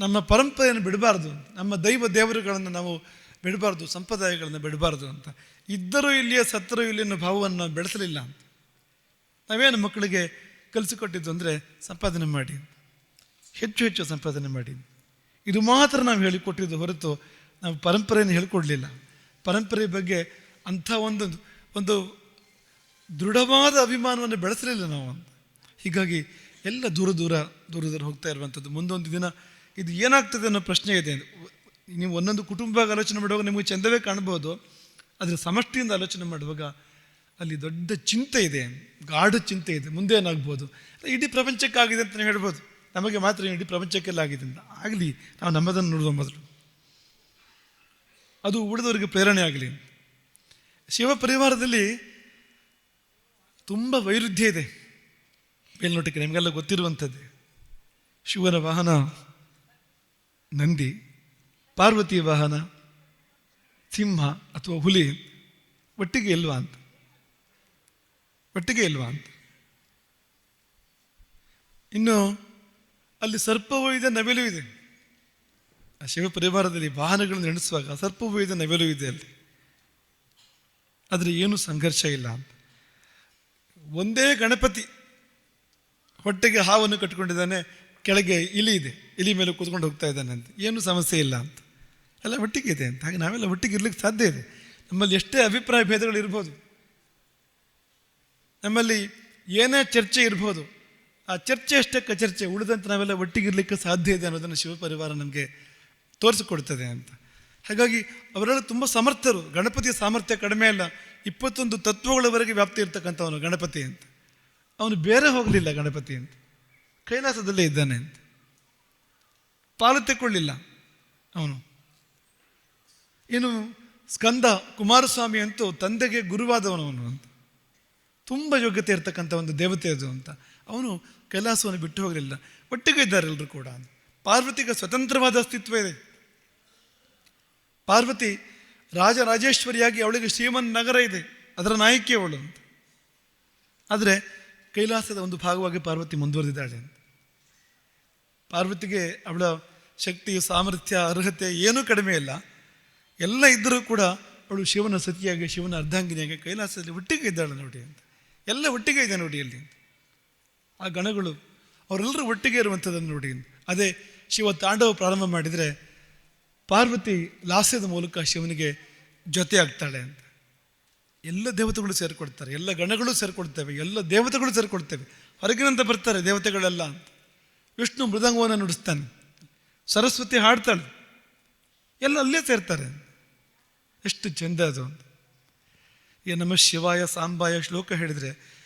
ನಮ್ಮ ಪರಂಪರೆಯನ್ನು ಬಿಡಬಾರ್ದು. ನಮ್ಮ ದೈವ ದೇವರುಗಳನ್ನು ನಾವು ಬಿಡಬಾರ್ದು, ಸಂಪ್ರದಾಯಗಳನ್ನು ಬಿಡಬಾರ್ದು ಅಂತ. ಇದ್ದರೂ ಇಲ್ಲಿಯೇ ಸತ್ತರೂ ಇಲ್ಲಿ ಅನ್ನೋ ಭಾವವನ್ನು ನಾವು ಬೆಳೆಸಲಿಲ್ಲ ಅಂತ. ನಾವೇನು ಮಕ್ಕಳಿಗೆ ಕಲಿಸಿಕೊಟ್ಟಿದ್ದು ಅಂದರೆ ಸಂಪಾದನೆ ಮಾಡಿ. ಹೆಚ್ಚು ಹೆಚ್ಚು ಸಂಪಾದನೆ ಮಾಡಿ. ಇದು ಮಾತ್ರ ನಾವು ಹೇಳಿಕೊಟ್ಟಿದ್ದು ಹೊರತು ನಾವು ಪರಂಪರೆಯನ್ನು ಹೇಳಿಕೊಡಲಿಲ್ಲ. ಪರಂಪರೆ ಬಗ್ಗೆ ಅಂಥ ಒಂದು ಒಂದು ದೃಢವಾದ ಅಭಿಮಾನವನ್ನು ಬೆಳೆಸಲಿಲ್ಲ ನಾವು ಅಂತ. ಹೀಗಾಗಿ ಎಲ್ಲ ದೂರ ದೂರ ದೂರ ದೂರ ಹೋಗ್ತಾ ಇರುವಂಥದ್ದು. ಮುಂದೊಂದು ದಿನ ಇದು ಏನಾಗ್ತದೆ ಅನ್ನೋ ಪ್ರಶ್ನೆ ಇದೆ. ನೀವು ಒಂದೊಂದು ಕುಟುಂಬ ಆಲೋಚನೆ ಮಾಡುವಾಗ ನಿಮಗೆ ಚಂದವೇ ಕಾಣ್ಬೋದು. ಆದರೆ ಸಮಷ್ಟಿಯಿಂದ ಆಲೋಚನೆ ಮಾಡುವಾಗ ಅಲ್ಲಿ ದೊಡ್ಡ ಚಿಂತೆ ಇದೆ. ಗಾಢ ಚಿಂತೆ ಇದೆ. ಮುಂದೆ ಏನಾಗ್ಬೋದು? ಇಡೀ ಪ್ರಪಂಚಕ್ಕಾಗಿದೆ ಅಂತಲೇ ಹೇಳ್ಬೋದು. ನಮಗೆ ಮಾತ್ರ ಇಡೀ ಪ್ರಪಂಚಕ್ಕೆಲ್ಲ ಆಗಿದೆ ಅಂತ. ಆಗಲಿ, ನಾವು ನಮ್ಮದನ್ನು ನೋಡುವ ಮೊದಲು. ಅದು ಉಳಿದವರಿಗೆ ಪ್ರೇರಣೆ ಆಗಲಿ. ಶಿವ ಪರಿವಾರದಲ್ಲಿ ತುಂಬ ವೈರುಧ್ಯ ಇದೆ. ಮೇಲ್ನೋಟಕ್ಕೆ ನಿಮಗೆಲ್ಲ ಗೊತ್ತಿರುವಂಥದ್ದೇ. ಶಿವನ ವಾಹನ, ನಂದಿ ಪಾರ್ವತಿ ವಾಹನ, ಸಿಂಹ ಅಥವಾ ಹುಲಿ, ಒಟ್ಟಿಗೆ ಇಲ್ವಾ ಅಂತ? ಒಟ್ಟಿಗೆ ಇಲ್ವಾ ಅಂತ? ಇನ್ನು ಅಲ್ಲಿ ಸರ್ಪವೂ ಇದೆ, ನವಿಲು ಇದೆ. ಆ ಶಿವ ಪರಿವಾರದಲ್ಲಿ ವಾಹನಗಳನ್ನು ನಡೆಸುವಾಗ ಸರ್ಪವೂ ಇದೆ, ನವಿಲು ಇದೆ ಅಲ್ಲಿ. ಆದರೆ ಏನು ಸಂಘರ್ಷ ಇಲ್ಲ ಅಂತ. ಒಂದೇ ಗಣಪತಿ. ಹೊಟ್ಟೆಗೆ ಹಾವನ್ನು ಕಟ್ಕೊಂಡಿದ್ದಾನೆ ಕೆಳಗೆ ಇಲಿ ಇದೆ, ಇಲಿ ಮೇಲೆ ಕೂತ್ಕೊಂಡು ಹೋಗ್ತಾ ಇದ್ದಾನೆ ಅಂತ. ಏನು ಸಮಸ್ಯೆ ಇಲ್ಲ ಅಂತ. ಎಲ್ಲ ಒಟ್ಟಿಗೆ ಇದೆ ಅಂತ. ಹಾಗೆ ನಾವೆಲ್ಲ ಒಟ್ಟಿಗೆ ಇರ್ಲಿಕ್ಕೆ ಸಾಧ್ಯ ಇದೆ. ನಮ್ಮಲ್ಲಿ ಎಷ್ಟೇ ಅಭಿಪ್ರಾಯ ಭೇದಗಳು ಇರ್ಬೋದು. ನಮ್ಮಲ್ಲಿ ಏನೇ ಚರ್ಚೆ ಇರ್ಬೋದು, ಆ ಚರ್ಚೆ ಅಷ್ಟಕ್ಕೆ ಕಚರ್ಚೆ ಉಳಿದಂತೆ ನಾವೆಲ್ಲ ಒಟ್ಟಿಗಿರ್ಲಿಕ್ಕೆ ಸಾಧ್ಯ ಇದೆ ಅನ್ನೋದನ್ನು ಶಿವಪರಿವಾರ ನಮಗೆ ತೋರಿಸಿಕೊಡ್ತದೆ ಅಂತ. ಹಾಗಾಗಿ ಅವರೆಲ್ಲ ತುಂಬ ಸಮರ್ಥರು, ಗಣಪತಿಯ ಸಾಮರ್ಥ್ಯ ಕಡಿಮೆ ಅಲ್ಲ, ಇಪ್ಪತ್ತೊಂದು ತತ್ವಗಳವರೆಗೆ ವ್ಯಾಪ್ತಿ ಇರ್ತಕ್ಕಂಥವನು ಗಣಪತಿ ಅಂತ. ಅವನು ಬೇರೆ ಹೋಗಲಿಲ್ಲ ಗಣಪತಿ ಅಂತ. ಕೈಲಾಸದಲ್ಲೇ ಇದ್ದಾನೆ ಅಂತ. ಪಾಲು ತೆಕ್ಕೊಳ್ಳಿಲ್ಲ ಅವನು. ಇನ್ನು ಸ್ಕಂದ ಕುಮಾರಸ್ವಾಮಿ ಅಂತೂ ತಂದೆಗೆ ಗುರುವಾದವನವನು ಅಂತ. ತುಂಬ ಯೋಗ್ಯತೆ ಇರ್ತಕ್ಕಂಥ ಒಂದು ದೇವತೆ ಅದು ಅಂತ. ಅವನು ಕೈಲಾಸವನ್ನು ಬಿಟ್ಟು ಹೋಗಲಿಲ್ಲ. ಒಟ್ಟಿಗೆ ಇದ್ದಾರೆ ಎಲ್ಲರೂ ಕೂಡ ಪಾರ್ವತಿಗೆ ಸ್ವತಂತ್ರವಾದ ಅಸ್ತಿತ್ವ ಇದೆ. ಪಾರ್ವತಿ ರಾಜರಾಜೇಶ್ವರಿಯಾಗಿ ಅವಳಿಗೆ ಶ್ರೀಮನ್ ನಗರ ಇದೆ. ಅದರ ನಾಯಕಿ ಅವಳು ಅಂತ. ಆದರೆ ಕೈಲಾಸದ ಒಂದು ಭಾಗವಾಗಿ ಪಾರ್ವತಿ ಮುಂದುವರೆದಿದ್ದಾಳೆ ಪಾರ್ವತಿಗೆ ಅವಳ ಶಕ್ತಿ ಸಾಮರ್ಥ್ಯ, ಅರ್ಹತೆ ಏನೂ ಕಡಿಮೆ ಇಲ್ಲ. ಎಲ್ಲ ಇದ್ದರೂ ಕೂಡ ಅವಳು ಶಿವನ ಸತಿಯಾಗಿ, ಶಿವನ ಅರ್ಧಾಂಗಿನಿಯಾಗಿ ಕೈಲಾಸದಲ್ಲಿ ಒಟ್ಟಿಗೆ ಇದ್ದಾಳೆ ನೋಡಿ ಅಂತ. ಎಲ್ಲ ಒಟ್ಟಿಗೆ ಇದೆ ನೋಡಿ ಅಲ್ಲಿ ಆ ಗಣಗಳು ಅವರೆಲ್ಲರೂ ಒಟ್ಟಿಗೆ ಇರುವಂಥದ್ದನ್ನು ನೋಡಿ ಅದೇ ಶಿವ ತಾಂಡವ ಪ್ರಾರಂಭ ಮಾಡಿದರೆ ಪಾರ್ವತಿ ಲಾಸ್ಯದ ಮೂಲಕ ಶಿವನಿಗೆ ಜೊತೆ ಆಗ್ತಾಳೆ ಅಂತ. ಎಲ್ಲ ದೇವತೆಗಳು ಸೇರಿಕೊಡ್ತಾರೆ, ಎಲ್ಲ ಗಣಗಳು ಸೇರಿಕೊಡ್ತೇವೆ, ಎಲ್ಲ ದೇವತೆಗಳು ಸೇರಿಕೊಡ್ತೇವೆ. ಹೊರಗಿನಂತ ಬರ್ತಾರೆ ದೇವತೆಗಳೆಲ್ಲ. ಅಂತ ವಿಷ್ಣು ಮೃದಂಗವನ್ನು ನುಡಿಸ್ತಾನೆ. ಸರಸ್ವತಿ ಹಾಡ್ತಾಳೆ. ಎಲ್ಲ ಅಲ್ಲೇ ಸೇರ್ತಾರೆ. ಎಷ್ಟು ಚೆಂದ ಅದು. ಏ ನಮ್ಮ ಶಿವಾಯ ಸಾಂಬಾಯ ಶ್ಲೋಕ ಹೇಳಿದರೆ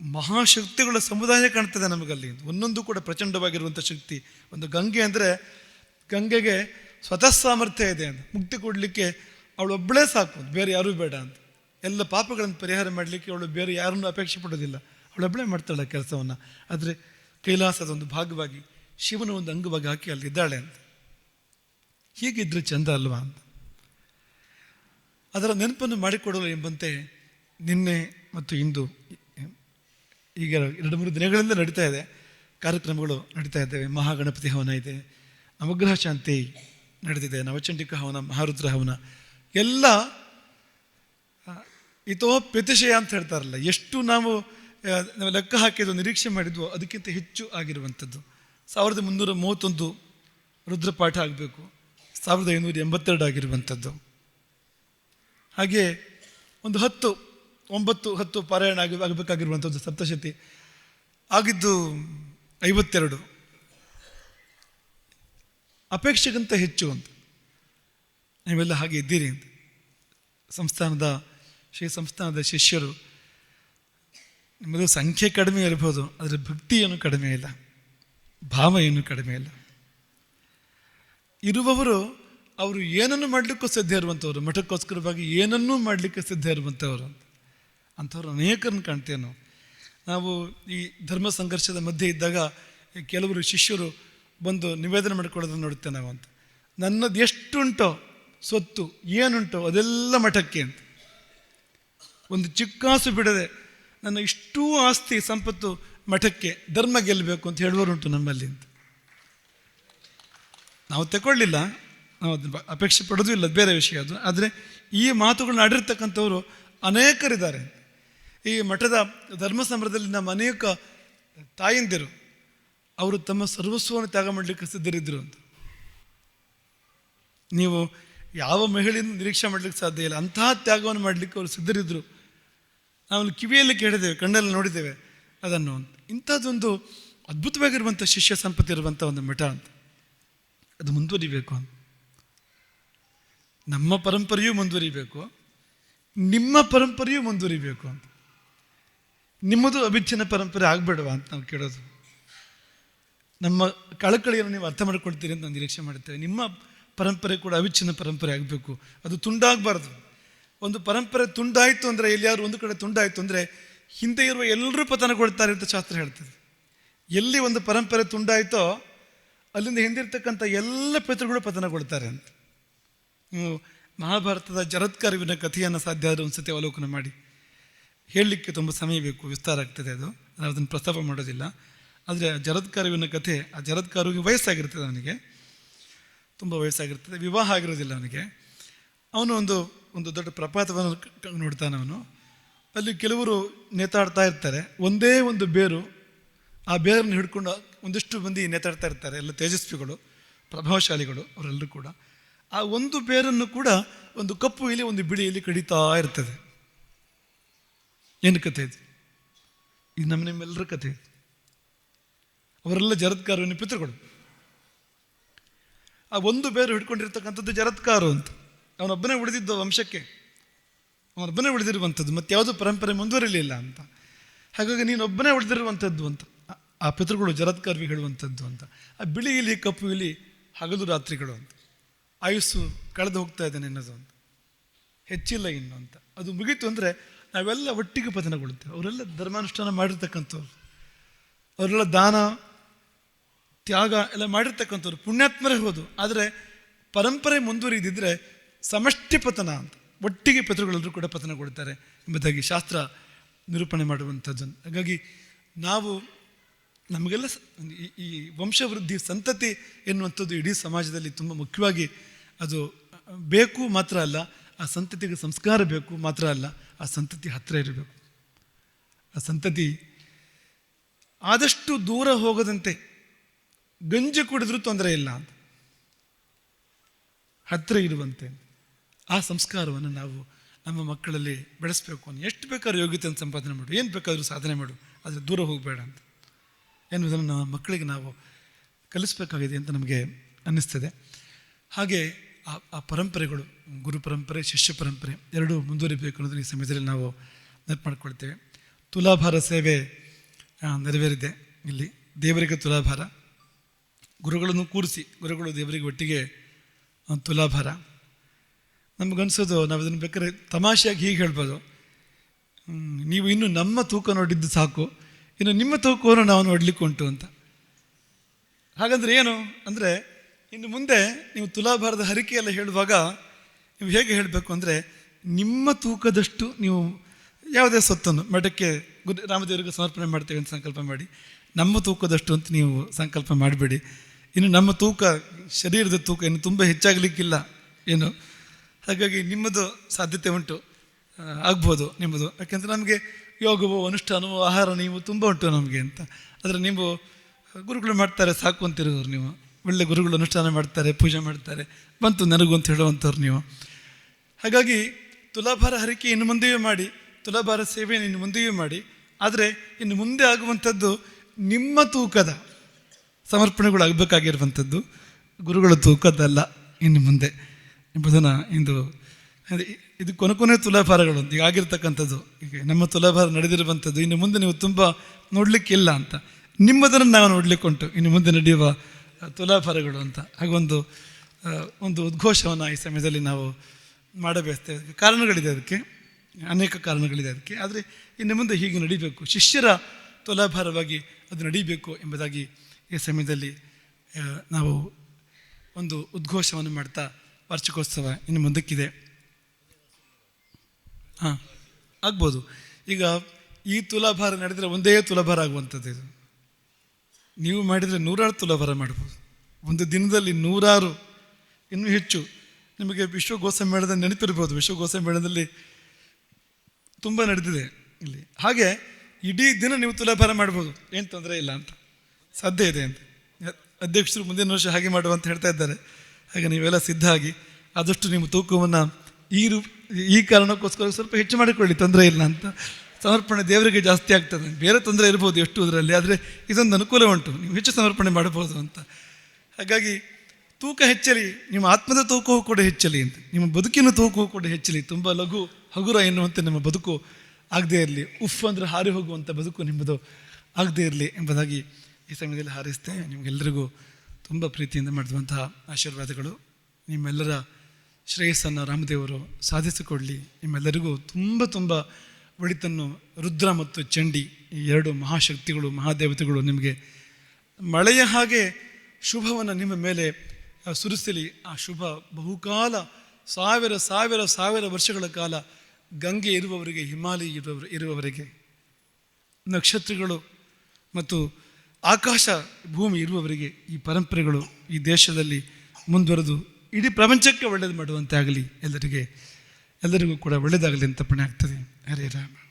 ಮಹಾಶಕ್ತಿಗಳ ಸಮುದಾಯ ಕಾಣ್ತದೆ ನಮಗಲ್ಲಿ. ಒಂದೊಂದು ಕೂಡ ಪ್ರಚಂಡವಾಗಿರುವಂಥ ಶಕ್ತಿ. ಒಂದು ಗಂಗೆ ಅಂದರೆ ಗಂಗೆಗೆ ಸ್ವತಃ ಸಾಮರ್ಥ್ಯ ಇದೆ ಅಂತ. ಮುಕ್ತಿ ಕೊಡಲಿಕ್ಕೆ ಅವಳೊಬ್ಬಳೇ ಸಾಕು. ಬೇರೆ ಯಾರೂ ಬೇಡ ಅಂತ. ಎಲ್ಲ ಪಾಪಗಳನ್ನು ಪರಿಹಾರ ಮಾಡಲಿಕ್ಕೆ ಅವಳು ಬೇರೆ ಯಾರನ್ನೂ ಅಪೇಕ್ಷೆ ಪಡೋದಿಲ್ಲ. ಅವಳೊಬ್ಬಳೇ ಮಾಡ್ತಾಳೆ ಕೆಲಸವನ್ನು. ಆದರೆ ಕೈಲಾಸದ ಒಂದು ಭಾಗವಾಗಿ ಶಿವನ ಒಂದು ಅಂಗವಾಗಿ ಹಾಕಿ ಅಲ್ಲಿದ್ದಾಳೆ ಅಂತ. ಹೀಗಿದ್ರೆ ಚಂದ ಅಲ್ವಾ ಅಂತ. ಅದರ ನೆನಪನ್ನು ಮಾಡಿಕೊಡಲು ಎಂಬಂತೆ ನಿನ್ನೆ ಮತ್ತು ಇಂದು ಈಗ ಎರಡು ಮೂರು ದಿನಗಳಿಂದ ನಡೀತಾ ಇದೆ. ಕಾರ್ಯಕ್ರಮಗಳು ನಡೀತಾ ಇದ್ದಾವೆ. ಮಹಾಗಣಪತಿ ಹವನ ಇದೆ. ನವಗ್ರಹ ಶಾಂತಿ ನಡೆದಿದೆ. ನವಚಂಡಿಕ ಹವನ, ಮಹಾರುದ್ರ ಹವನ. ಎಲ್ಲ ಇತೋ ಪ್ರತಿಶಯ ಅಂತ ಹೇಳ್ತಾರಲ್ಲ, ಎಷ್ಟು ನಾವು ನಾವು ಲೆಕ್ಕ ಹಾಕಿದ್ದು ನಿರೀಕ್ಷೆ ಮಾಡಿದ್ವು, ಅದಕ್ಕಿಂತ ಹೆಚ್ಚು ಆಗಿರುವಂಥದ್ದು. ಸಾವಿರದ ಮುನ್ನೂರ ಮೂವತ್ತೊಂದು ರುದ್ರಪಾಠ ಆಗಬೇಕು. ಸಾವಿರದ ಐನೂರ ಎಂಬತ್ತೆರಡು ಆಗಿರುವಂಥದ್ದು. ಹಾಗೆ ಒಂದು ಹತ್ತು, ಒಂಬತ್ತು, ಹತ್ತು ಪಾರಾಯಣ ಆಗಿ, ಆಗಬೇಕಾಗಿರುವಂಥದ್ದು ಸಪ್ತಶತಿ. ಆಗಿದ್ದು ಐವತ್ತೆರಡು. ಅಪೇಕ್ಷೆಗಿಂತ ಹೆಚ್ಚು ಅಂತ. ನೀವೆಲ್ಲ ಹಾಗೆ ಇದ್ದೀರಿ ಅಂತ. ಸಂಸ್ಥಾನದ ಶ್ರೀ ಸಂಸ್ಥಾನದ ಶಿಷ್ಯರು, ನಿಮ್ಮದು ಸಂಖ್ಯೆ ಕಡಿಮೆ ಇರಬಹುದು ಆದರೆ ಭಕ್ತಿ ಏನು ಕಡಿಮೆ ಇಲ್ಲ ಭಾವ ಏನು ಕಡಿಮೆ ಇಲ್ಲ. ಇರುವವರು ಅವರು ಏನನ್ನು ಮಾಡಲಿಕ್ಕೂ ಸಿದ್ಧ ಇರುವಂಥವ್ರು, ಮಠಕ್ಕೋಸ್ಕರವಾಗಿ ಏನನ್ನೂ ಮಾಡಲಿಕ್ಕೆ ಸಿದ್ಧ ಇರುವಂಥವ್ರು ಅಂಥವ್ರು ಅನೇಕರನ್ನು ಕಾಣ್ತೇವೆ ನಾವು. ನಾವು ಈ ಧರ್ಮ ಸಂಘರ್ಷದ ಮಧ್ಯೆ ಇದ್ದಾಗ ಕೆಲವರು ಶಿಷ್ಯರು ಬಂದು ನಿವೇದನೆ ಮಾಡಿಕೊಳ್ಳೋದನ್ನು ನೋಡುತ್ತೇವೆ ನಾವು ಅಂತ. ನನ್ನದು ಎಷ್ಟುಂಟೋ ಸ್ವತ್ತು ಏನುಂಟೋ ಅದೆಲ್ಲ ಮಠಕ್ಕೆ ಅಂತ. ಒಂದು ಚಿಕ್ಕಾಸು ಬಿಡದೆ ನನ್ನ ಇಷ್ಟೂ ಆಸ್ತಿ ಸಂಪತ್ತು ಮಠಕ್ಕೆ ಧರ್ಮ ಗೆಲ್ಲಬೇಕು ಅಂತ ಹೇಳುವರುಂಟು ನಮ್ಮಲ್ಲಿ ಅಂತ. ನಾವು ತಗೊಳ್ಳಿಲ್ಲ ನಾವು ಅದನ್ನ ಅಪೇಕ್ಷೆ ಪಡೋದು ಇಲ್ಲ ಬೇರೆ ವಿಷಯ ಅದು. ಆದರೆ ಈ ಮಾತುಗಳನ್ನ ಆಡಿರ್ತಕ್ಕಂಥವರು ಅನೇಕರಿದ್ದಾರೆ. ಈ ಮಠದ ಧರ್ಮ ಸಮರದಲ್ಲಿ ನಮ್ಮ ಅನೇಕ ತಾಯಂದಿರು, ಅವರು ತಮ್ಮ ಸರ್ವಸ್ವವನ್ನು ತ್ಯಾಗ ಮಾಡಲಿಕ್ಕೆ ಸಿದ್ಧರಿದ್ದರು ಅಂತ. ನೀವು ಯಾವ ಮಹಿಳೆಯನ್ನು ನಿರೀಕ್ಷೆ ಮಾಡಲಿಕ್ಕೆ ಸಾಧ್ಯ ಇಲ್ಲ, ಅಂತಹ ತ್ಯಾಗವನ್ನು ಮಾಡಲಿಕ್ಕೆ ಅವರು ಸಿದ್ಧರಿದ್ದರು ನಾವು ಕಿವಿಯಲ್ಲಿ ಕೇಳಿದ್ದೇವೆ, ಕಣ್ಣಲ್ಲಿ ನೋಡಿದ್ದೇವೆ ಅದನ್ನು ಇಂಥದ್ದೊಂದು ಅದ್ಭುತವಾಗಿರುವಂಥ ಶಿಷ್ಯ ಸಂಪತ್ತಿ ಇರುವಂಥ ಒಂದು ಮಠ ಅಂತ. ಅದು ಮುಂದುವರಿಬೇಕು ಅಂತ. ನಮ್ಮ ಪರಂಪರೆಯೂ ಮುಂದುವರಿಬೇಕು. ನಿಮ್ಮ ಪರಂಪರೆಯೂ ಮುಂದುವರಿಬೇಕು ಅಂತ. ನಿಮ್ಮದು ಅಭಿಚ್ಛಿನ್ನ ಪರಂಪರೆ ಆಗಬೇಡವಾ ಅಂತ ನಾವು ಕೇಳೋದು. ನಮ್ಮ ಕಳಕಳಿಯನ್ನು ನೀವು ಅರ್ಥ ಮಾಡ್ಕೊಳ್ತೀರಿ ಅಂತ ನಾನು ನಿರೀಕ್ಷೆ ಮಾಡುತ್ತೇವೆ ನಿಮ್ಮ ಪರಂಪರೆ ಕೂಡ ಅವಿಚ್ಛಿನ್ನ ಪರಂಪರೆ ಆಗಬೇಕು. ಅದು ತುಂಡಾಗಬಾರ್ದು. ಒಂದು ಪರಂಪರೆ ತುಂಡಾಯಿತು ಅಂದರೆ, ಎಲ್ಲಿಯಾದ್ರೂ ಒಂದು ಕಡೆ ತುಂಡಾಯಿತು ಅಂದರೆ, ಹಿಂದೆ ಇರುವ ಎಲ್ಲರೂ ಪತನಗೊಳ್ತಾರೆ ಅಂತ ಶಾಸ್ತ್ರ ಹೇಳ್ತದೆ. ಎಲ್ಲಿ ಒಂದು ಪರಂಪರೆ ತುಂಡಾಯಿತೋ, ಅಲ್ಲಿಂದ ಹಿಂದಿರ್ತಕ್ಕಂಥ ಎಲ್ಲ ಪಿತೃಗಳು ಪತನಗೊಳ್ತಾರೆ ಅಂತ. ನೀವು ಮಹಾಭಾರತದ ಜರತ್ಕಾರುವಿನ ಕಥೆಯನ್ನು ಸಾಧ್ಯ ಆದರೆ ಒಂದು ಸತಿ ಅವಲೋಕನ ಮಾಡಿ. ಹೇಳಲಿಕ್ಕೆ ತುಂಬ ಸಮಯ ಬೇಕು, ವಿಸ್ತಾರ ಆಗ್ತದೆ ಅದು. ನಾನು ಅದನ್ನು ಪ್ರಸ್ತಾಪ ಮಾಡೋದಿಲ್ಲ. ಆದರೆ ಜರತ್ಕಾರುವಿನ ಕಥೆ, ಆ ಜರತ್ಕಾರುವಿಗೆ ವಯಸ್ಸಾಗಿರ್ತದೆ ಅವನಿಗೆ. ತುಂಬ ವಯಸ್ಸಾಗಿರ್ತದೆ, ವಿವಾಹ ಆಗಿರೋದಿಲ್ಲ ಅವನಿಗೆ. ಅವನು ಒಂದು ಒಂದು ದೊಡ್ಡ ಪ್ರಪಾತವನ್ನು ನೋಡ್ತಾನೆ ಅವನು. ಅಲ್ಲಿ ಕೆಲವರು ನೇತಾಡ್ತಾ ಇರ್ತಾರೆ. ಒಂದೇ ಒಂದು ಬೇರು ಆ ಬೇರನ್ನು ಹಿಡ್ಕೊಂಡು ಒಂದಿಷ್ಟು ಮಂದಿ ನೇತಾಡ್ತಾ ಇರ್ತಾರೆ, ಎಲ್ಲ ತೇಜಸ್ವಿಗಳು, ಪ್ರಭಾವಶಾಲಿಗಳು ಅವರೆಲ್ಲರೂ ಕೂಡ. ಆ ಒಂದು ಬೇರನ್ನು ಕೂಡ ಒಂದು ಕಪ್ಪು ಇಲ್ಲಿ ಒಂದು ಬಿಳಿ ಇಲಿ ಕಡಿತಾ ಇರ್ತದೆ. ಏನು ಕಥೆ ಇದು? ಇದು ನಮ್ಮ ನಿಮ್ಮೆಲ್ಲರ ಕಥೆ. ಇದು ಅವರೆಲ್ಲ ಜರತ್ಕಾರವನ್ನು ಪಿತೃಗಳು. ಆ ಒಂದು ಬೇರು ಹಿಡ್ಕೊಂಡಿರ್ತಕ್ಕಂಥದ್ದು ಜರತ್ಕಾರು ಅಂತ ಅವನೊಬ್ಬನೇ ಉಳಿದಿದ್ದ ವಂಶಕ್ಕೆ, ಅವನೊಬ್ಬನೇ ಉಳಿದಿರುವಂಥದ್ದು, ಮತ್ತೆ ಯಾವುದೂ ಪರಂಪರೆ ಮುಂದುವರಿಲಿಲ್ಲ ಅಂತ. ಹಾಗಾಗಿ ನೀನೊಬ್ಬನೇ ಉಳಿದಿರುವಂಥದ್ದು ಅಂತ. ಆ- ಪಿತೃಗಳು ಜರತ್ಕರ್ವಿ ಹೇಳುವಂಥದ್ದು ಅಂತ. ಆ ಬಿಳಿ ಇಲಿ, ಕಪ್ಪು ಇಲಿ, ಹಗಲು ರಾತ್ರಿಗಳು ಅಂತ. ಆಯುಸ್ಸು ಕಳೆದು ಹೋಗ್ತಾ ಇದೆ ಅನ್ನೋದು ಅಂತ. ಹೆಚ್ಚಿಲ್ಲ ಇನ್ನು ಅಂತ. ಅದು ಮುಗೀತು ಅಂದರೆ ನಾವೆಲ್ಲ ಒಟ್ಟಿಗೆ ಪತನಗೊಳ್ತೇವೆ ಅವರೆಲ್ಲ ಧರ್ಮಾನುಷ್ಠಾನ ಮಾಡಿರ್ತಕ್ಕಂಥವ್ರು. ಅವರೆಲ್ಲ ದಾನ, ತ್ಯಾಗ ಎಲ್ಲ ಮಾಡಿರ್ತಕ್ಕಂಥವ್ರು. ಪುಣ್ಯಾತ್ಮರೇ ಹೋದು. ಆದರೆ ಪರಂಪರೆ ಮುಂದುವರಿದಿದ್ರೆ ಸಮಷ್ಟಿ ಪತನ ಅಂತ. ಒಟ್ಟಿಗೆ ಪಿತೃಗಳೆಲ್ಲರೂ ಕೂಡ ಪತನಗೊಳ್ತಾರೆ ಎಂಬುದಾಗಿ ಶಾಸ್ತ್ರ ನಿರೂಪಣೆ ಮಾಡುವಂಥದ್ದನ್ನು. ಹಾಗಾಗಿ ನಾವು ನಮಗೆಲ್ಲ ಈ- ಈ ವಂಶವೃದ್ಧಿ ಸಂತತಿ ಎನ್ನುವಂಥದ್ದು ಇಡೀ ಸಮಾಜದಲ್ಲಿ ತುಂಬ ಮುಖ್ಯವಾಗಿ ಅದು ಬೇಕು ಮಾತ್ರ ಅಲ್ಲ, ಆ ಸಂತತಿಗೆ ಸಂಸ್ಕಾರ ಬೇಕು ಮಾತ್ರ ಅಲ್ಲ, ಆ ಸಂತತಿ ಹತ್ತಿರ ಇರಬೇಕು. ಆ ಸಂತತಿ ಆದಷ್ಟು ದೂರ ಹೋಗದಂತೆ ಗಂಜಿ ಕುಡಿದ್ರೂ ತೊಂದರೆ ಇಲ್ಲ ಅಂತ. ಹತ್ತಿರ ಇರುವಂತೆ. ಆ ಸಂಸ್ಕಾರವನ್ನು ನಾವು ನಮ್ಮ ಮಕ್ಕಳಲ್ಲಿ ಬೆಳೆಸಬೇಕು ಅಂತ ಎಷ್ಟು ಬೇಕಾದ್ರೂ ಯೋಗ್ಯತೆಯನ್ನು ಸಂಪಾದನೆ ಮಾಡು. ಏನು ಬೇಕಾದರೂ ಸಾಧನೆ ಮಾಡು. ಆದರೆ ದೂರ ಹೋಗಬೇಡ ಅಂತ. ಎನ್ನುವುದನ್ನು ನಮ್ಮ ಮಕ್ಕಳಿಗೆ ನಾವು ಕಲಿಸಬೇಕಾಗಿದೆ ಅಂತ ನಮಗೆ ಅನ್ನಿಸ್ತದೆ. ಹಾಗೆ ಆ ಆ ಪರಂಪರೆಗಳು, ಗುರು ಪರಂಪರೆ, ಶಿಷ್ಯ ಪರಂಪರೆ ಎರಡೂ ಮುಂದುವರಿಬೇಕು ಅನ್ನೋದನ್ನು ಈ ಸಮಯದಲ್ಲಿ ನಾವು ನೆನಪು ಮಾಡ್ಕೊಳ್ತೇವೆ ತುಲಾಭಾರ ಸೇವೆ ನೆರವೇರಿದೆ. ಇಲ್ಲಿ ದೇವರಿಗೆ ತುಲಾಭಾರ, ಗುರುಗಳನ್ನು ಕೂರಿಸಿ, ಗುರುಗಳು ದೇವರಿಗೆ ಒಟ್ಟಿಗೆ ತುಲಾಭಾರ. ನಮಗನ್ಸೋದು ನಾವು ಇದನ್ನು ಬೇಕಾದ್ರೆ ತಮಾಷೆಯಾಗಿ ಹೀಗೆ ಹೇಳ್ಬೋದು. ನೀವು ಇನ್ನು ನಮ್ಮ ತೂಕ ನೋಡಿದ್ದು ಸಾಕು. ಇನ್ನು ನಿಮ್ಮ ತೂಕವನ್ನು ನಾವು ನೋಡ್ಲಿಕ್ಕೆ ಉಂಟು ಅಂತ. ಹಾಗಂದ್ರೆ ಏನು? ಅಂದರೆ, ಇನ್ನು ಮುಂದೆ ನೀವು ತುಲಾಭಾರದ ಹರಿಕೆಯೆಲ್ಲ ಹೇಳುವಾಗ ನೀವು ಹೇಗೆ ಹೇಳಬೇಕು ಅಂದರೆ, ನಿಮ್ಮ ತೂಕದಷ್ಟು ನೀವು ಯಾವುದೇ ಸೊತ್ತನ್ನು, ಮಠಕ್ಕೆ ಗುರು ರಾಮದೇವರಿಗೆ ಸಮರ್ಪಣೆ ಮಾಡ್ತೇವೆ ಅಂತ ಸಂಕಲ್ಪ ಮಾಡಿ, ನಮ್ಮ ತೂಕದಷ್ಟು ಅಂತ ನೀವು ಸಂಕಲ್ಪ ಮಾಡಬೇಡಿ. ಇನ್ನು ನಮ್ಮ ತೂಕ, ಶರೀರದ ತೂಕ ಇನ್ನು ತುಂಬ ಹೆಚ್ಚಾಗಲಿಕ್ಕಿಲ್ಲ. ಏನು? ಹಾಗಾಗಿ ನಿಮ್ಮದು ಸಾಧ್ಯತೆ ಉಂಟು. ಆಗ್ಬೋದು ನಿಮ್ಮದು. ಯಾಕೆಂದರೆ ನಮಗೆ ಯೋಗವೋ, ಅನುಷ್ಠಾನವೋ, ಆಹಾರ ನೀವು ತುಂಬ ಉಂಟು ನಮಗೆ ಅಂತ. ಆದರೆ ನೀವು ಗುರುಗಳು ಮಾಡ್ತಾರೆ ಸಾಕು ಅಂತಿರೋರು ನೀವು. ಒಳ್ಳೆ ಗುರುಗಳು ಅನುಷ್ಠಾನ ಮಾಡ್ತಾರೆ, ಪೂಜೆ ಮಾಡ್ತಾರೆ. ಬಂತು ನನಗೂ ಅಂತ ಹೇಳುವಂಥವ್ರು ನೀವು. ಹಾಗಾಗಿ ತುಲಾಭಾರ ಹರಿಕೆ ಇನ್ನು ಮುಂದೆಯೂ ಮಾಡಿ, ತುಲಾಭಾರ ಸೇವೆಯನ್ನು ಇನ್ನು ಮುಂದೆಯೂ ಮಾಡಿ. ಆದರೆ ಇನ್ನು ಮುಂದೆ ಆಗುವಂಥದ್ದು ನಿಮ್ಮ ತೂಕದ ಸಮರ್ಪಣೆಗಳು ಆಗಬೇಕಾಗಿರುವಂಥದ್ದು. ಗುರುಗಳ ತೂಕದ್ದಲ್ಲ ಇನ್ನು ಮುಂದೆ. ಎಂಬುದನ್ನು ಇಂದು ಇದು ಕೊನೆ ಕೊನೆ ತುಲಾಭಾರಗಳು ಈಗ ಆಗಿರ್ತಕ್ಕಂಥದ್ದು. ಈಗ ನಮ್ಮ ತುಲಾಭಾರ ನಡೆದಿರುವಂಥದ್ದು, ಇನ್ನು ಮುಂದೆ ನೀವು ತುಂಬ ನೋಡಲಿಕ್ಕಿಲ್ಲ ಅಂತ. ನಿಮ್ಮದನ್ನು ನಾವು ನೋಡಲಿಕ್ಕುಂಟು, ಇನ್ನು ಮುಂದೆ ನಡೆಯುವ ತುಲಾಭಾರಗಳು ಅಂತ. ಹಾಗೊಂದು ಒಂದು ಉದ್ಘೋಷವನ್ನು ಈ ಸಮಯದಲ್ಲಿ ನಾವು ಮಾಡಬೇಸ್ತೇವೆ ಕಾರಣಗಳಿದೆ ಅದಕ್ಕೆ, ಅನೇಕ ಕಾರಣಗಳಿದೆ ಅದಕ್ಕೆ. ಆದರೆ ಇನ್ನು ಮುಂದೆ ಹೀಗೆ ನಡೀಬೇಕು. ಶಿಷ್ಯರ ತುಲಾಭಾರವಾಗಿ ಅದು ನಡೀಬೇಕು ಎಂಬುದಾಗಿ ಈ ಸಮಯದಲ್ಲಿ ನಾವು ಒಂದು ಉದ್ಘೋಷವನ್ನು ಮಾಡ್ತಾ ವಾರ್ಷಿಕೋತ್ಸವ ಇನ್ನು ಮುಂದಕ್ಕಿದೆ. ಹಾಂ, ಆಗ್ಬೋದು. ಈಗ ಈ ತುಲಾಭಾರ ನಡೆದರೆ ಒಂದೇ ತುಲಾಭಾರ ಆಗುವಂಥದ್ದು ಇದು. ನೀವು ಮಾಡಿದರೆ ನೂರಾರು ತುಲಾಭಾರ ಮಾಡ್ಬೋದು. ಒಂದು ದಿನದಲ್ಲಿ ನೂರಾರು, ಇನ್ನೂ ಹೆಚ್ಚು. ನಿಮಗೆ ವಿಶ್ವ ಮೇಳದ ನೆನಪಿರ್ಬೋದು ವಿಶ್ವ ಗೋಸಮ್ಮೇಳದಲ್ಲಿ ತುಂಬ ನಡೆದಿದೆ ಇಲ್ಲಿ. ಹಾಗೆ ಇಡೀ ದಿನ ನೀವು ತುಲಾಭಾರ ಮಾಡ್ಬೋದು. ಏನು ತೊಂದರೆ ಇಲ್ಲ ಅಂತ. ಸಾಧ್ಯ ಇದೆ ಅಂತ. ಅಧ್ಯಕ್ಷರು ಮುಂದಿನ ವರ್ಷ ಹಾಗೆ ಮಾಡುವ ಅಂತ ಹೇಳ್ತಾ ಇದ್ದಾರೆ. ಹಾಗೆ ನೀವೆಲ್ಲ ಸಿದ್ಧ ಆಗಿ ಆದಷ್ಟು ನಿಮ್ಮ ತೂಕವನ್ನು ಈ ರೂಪ ಈ ಕಾರಣಕ್ಕೋಸ್ಕರ ಸ್ವಲ್ಪ ಹೆಚ್ಚು ಮಾಡಿಕೊಳ್ಳಿ, ತೊಂದರೆ ಇಲ್ಲ ಅಂತ. ಸಮರ್ಪಣೆ ದೇವರಿಗೆ ಜಾಸ್ತಿ ಆಗ್ತದೆ. ಬೇರೆ ತೊಂದರೆ ಇರ್ಬೋದು ಎಷ್ಟು ಇದರಲ್ಲಿ ಆದರೆ ಇದೊಂದು ಅನುಕೂಲ ಉಂಟು. ನೀವು ಹೆಚ್ಚು ಸಮರ್ಪಣೆ ಮಾಡಬಹುದು ಅಂತ. ಹಾಗಾಗಿ ತೂಕ ಹೆಚ್ಚಲಿ, ನಿಮ್ಮ ಆತ್ಮದ ತೂಕವೂ ಕೂಡ ಹೆಚ್ಚಲಿ ಅಂತ. ನಿಮ್ಮ ಬದುಕಿನ ತೂಕವೂ ಕೂಡ ಹೆಚ್ಚಲಿ. ತುಂಬ ಲಘು, ಹಗುರ ಎನ್ನುವಂತೆ ನಿಮ್ಮ ಬದುಕು ಆಗದೇ ಇರಲಿ. ಉಫ್ ಅಂದರೆ ಹಾರಿ ಹೋಗುವಂಥ ಬದುಕು ನಿಮ್ಮದು ಆಗದೇ ಇರಲಿ ಎಂಬುದಾಗಿ ಈ ಸಮಯದಲ್ಲಿ ಹಾರೈಸ್ತೇನೆ. ನಿಮಗೆಲ್ಲರಿಗೂ ತುಂಬ ಪ್ರೀತಿಯಿಂದ ಮಾಡಿದಂತಹ ಆಶೀರ್ವಾದಗಳು. ನಿಮ್ಮೆಲ್ಲರ ಶ್ರೇಯಸ್ಸನ್ನು ರಾಮದೇವರು ಸಾಧಿಸಿಕೊಡಲಿ. ನಿಮ್ಮೆಲ್ಲರಿಗೂ ತುಂಬ ತುಂಬ ಒಳಿತನ್ನು ರುದ್ರ ಮತ್ತು ಚಂಡಿ ಈ ಎರಡು ಮಹಾಶಕ್ತಿಗಳು, ಮಹಾದೇವತೆಗಳು ನಿಮಗೆ ಮಳೆಯ ಹಾಗೆ ಶುಭವನ್ನು ನಿಮ್ಮ ಮೇಲೆ ಸುರಿಸಲಿ. ಆ ಶುಭ ಬಹುಕಾಲ, ಸಾವಿರ ಸಾವಿರ ಸಾವಿರ ವರ್ಷಗಳ ಕಾಲ ಗಂಗೆ ಇರುವವರಿಗೆ, ಹಿಮಾಲಯ ಇರುವವರು ಇರುವವರಿಗೆ. ನಕ್ಷತ್ರಗಳು ಮತ್ತು ಆಕಾಶ ಭೂಮಿ ಇರುವವರಿಗೆ ಈ ಪರಂಪರೆಗಳು ಈ ದೇಶದಲ್ಲಿ ಮುಂದುವರೆದು ಇಡೀ ಪ್ರಪಂಚಕ್ಕೆ ಒಳ್ಳೇದು ಮಾಡುವಂತೆ ಆಗಲಿ ಎಲ್ಲರಿಗೆ, ಎಲ್ಲರಿಗೂ ಕೂಡ ಒಳ್ಳೆಯದಾಗಲಿ ಅಂತ ಪಣೆ ಆಗ್ತದೆ. ಹರೇ ರಾಮ.